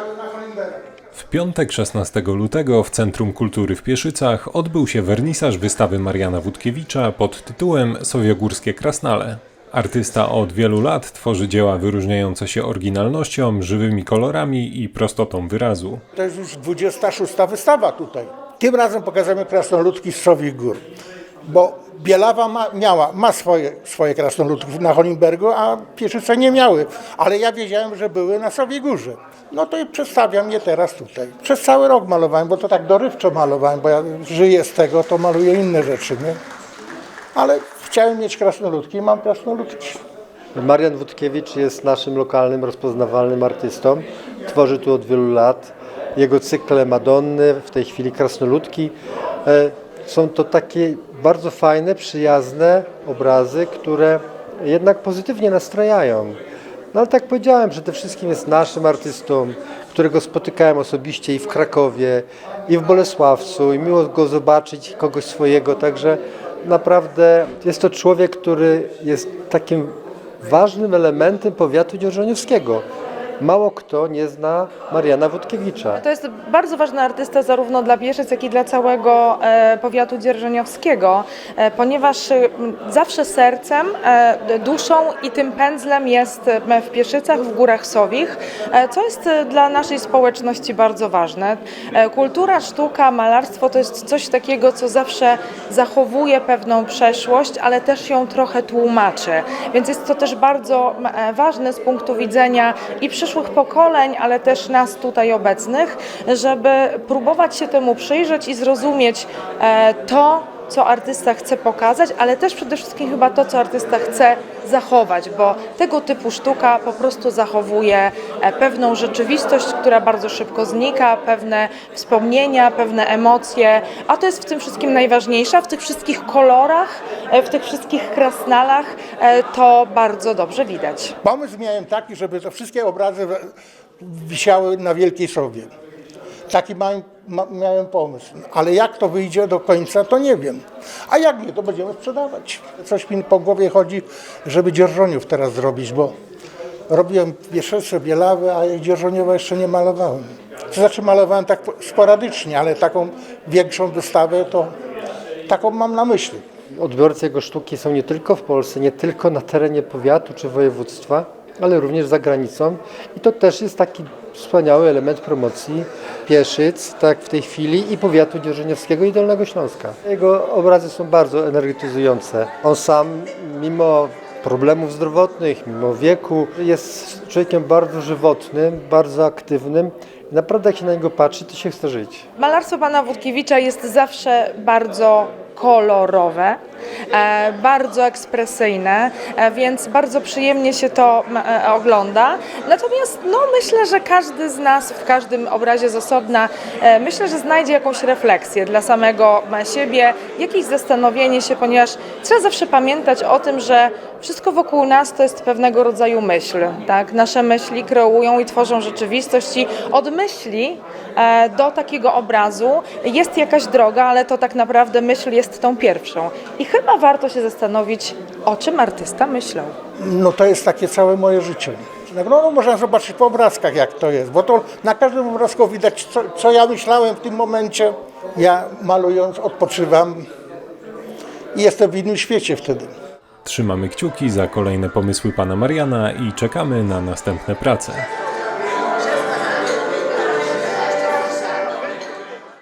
Mają na Holenbergu. W piątek 16 lutego w Centrum Kultury w Pieszycach odbył się wernisaż wystawy Mariana Wódkiewicza pod tytułem Sowiogórskie Krasnale. Artysta od wielu lat tworzy dzieła wyróżniające się oryginalnością, żywymi kolorami i prostotą wyrazu. To jest już 26 wystawa tutaj. Tym razem pokażemy krasnoludki z Sowich Gór. Bo Bielawa ma, miała, ma swoje, swoje krasnoludki na Holenbergu, a Pieszyce nie miały. Ale ja wiedziałem, że były na Sowiej Górze. No to i przedstawiam je teraz tutaj. Przez cały rok malowałem, bo to tak dorywczo malowałem, bo ja żyję z tego, to maluję inne rzeczy, nie? Ale chciałem mieć krasnoludki i mam krasnoludki. Marian Wódkiewicz jest naszym lokalnym, rozpoznawalnym artystą. Tworzy tu od wielu lat. Jego cykle Madonny, w tej chwili Krasnoludki. Są to takie bardzo fajne, przyjazne obrazy, które jednak pozytywnie nastrajają. No ale tak powiedziałem, przede wszystkim jest naszym artystą, którego spotykałem osobiście i w Krakowie, i w Bolesławcu, i miło go zobaczyć, kogoś swojego, także naprawdę jest to człowiek, który jest takim ważnym elementem powiatu dzierżoniowskiego. Mało kto nie zna Mariana Wódkiewicza. To jest bardzo ważny artysta zarówno dla Bieszyc, jak i dla całego e, powiatu dzierżoniowskiego, e, ponieważ zawsze sercem, e, duszą i tym pędzlem jest w Pieszycach, w Górach Sowich, co jest dla naszej społeczności bardzo ważne. Kultura, sztuka, malarstwo to jest coś takiego, co zawsze zachowuje pewną przeszłość, ale też ją trochę tłumaczy. Więc jest to też bardzo ważne z punktu widzenia i przyszłych pokoleń, ale też nas tutaj obecnych, żeby próbować się temu przyjrzeć i zrozumieć e, to, co artysta chce pokazać, ale też przede wszystkim chyba to, co artysta chce zachować, bo tego typu sztuka po prostu zachowuje e, pewną rzeczywistość, która bardzo szybko znika, pewne wspomnienia, pewne emocje, a to jest w tym wszystkim najważniejsze, w tych wszystkich kolorach, e, w tych wszystkich krasnalach e, to bardzo dobrze widać. Pomysł miałem taki, żeby te wszystkie obrazy wisiały na Wielkiej Sowie. Taki małem, ma, miałem pomysł. Ale jak to wyjdzie do końca, to nie wiem. A jak nie, to będziemy sprzedawać. Coś mi po głowie chodzi, żeby dzierżoniów teraz zrobić, bo robiłem Bieszyce, Bielawy, a dzierżoniowa jeszcze nie malowałem. To znaczy malowałem tak sporadycznie, ale taką większą wystawę to taką mam na myśli. Odbiorcy jego sztuki są nie tylko w Polsce, nie tylko na terenie powiatu czy województwa, ale również za granicą. I to też jest taki wspaniały element promocji Pieszyc, tak w tej chwili, i powiatu dzierżoniowskiego i Dolnego Śląska. Jego obrazy są bardzo energetyzujące. On sam, mimo problemów zdrowotnych, mimo wieku, jest człowiekiem bardzo żywotnym, bardzo aktywnym. Naprawdę jak się na niego patrzy, to się chce żyć. Malarstwo pana Wódkiewicza jest zawsze bardzo kolorowe, e, bardzo ekspresyjne, e, więc bardzo przyjemnie się to e, ogląda. Natomiast no, myślę, że każdy z nas w każdym obrazie z osobna, myślę, że znajdzie jakąś refleksję dla samego siebie, jakieś zastanowienie się, ponieważ trzeba zawsze pamiętać o tym, że wszystko wokół nas to jest pewnego rodzaju myśl. Tak? Nasze myśli kreują i tworzą rzeczywistość i od myśli do takiego obrazu jest jakaś droga, ale to tak naprawdę myśl jest tą pierwszą. I chyba warto się zastanowić, o czym artysta myślał. No to jest takie całe moje życie. No, no można zobaczyć po obrazkach jak to jest, bo to na każdym obrazku widać co, co ja myślałem w tym momencie. Ja malując odpoczywam i jestem w innym świecie wtedy. Trzymamy kciuki za kolejne pomysły pana Mariana i czekamy na następne prace.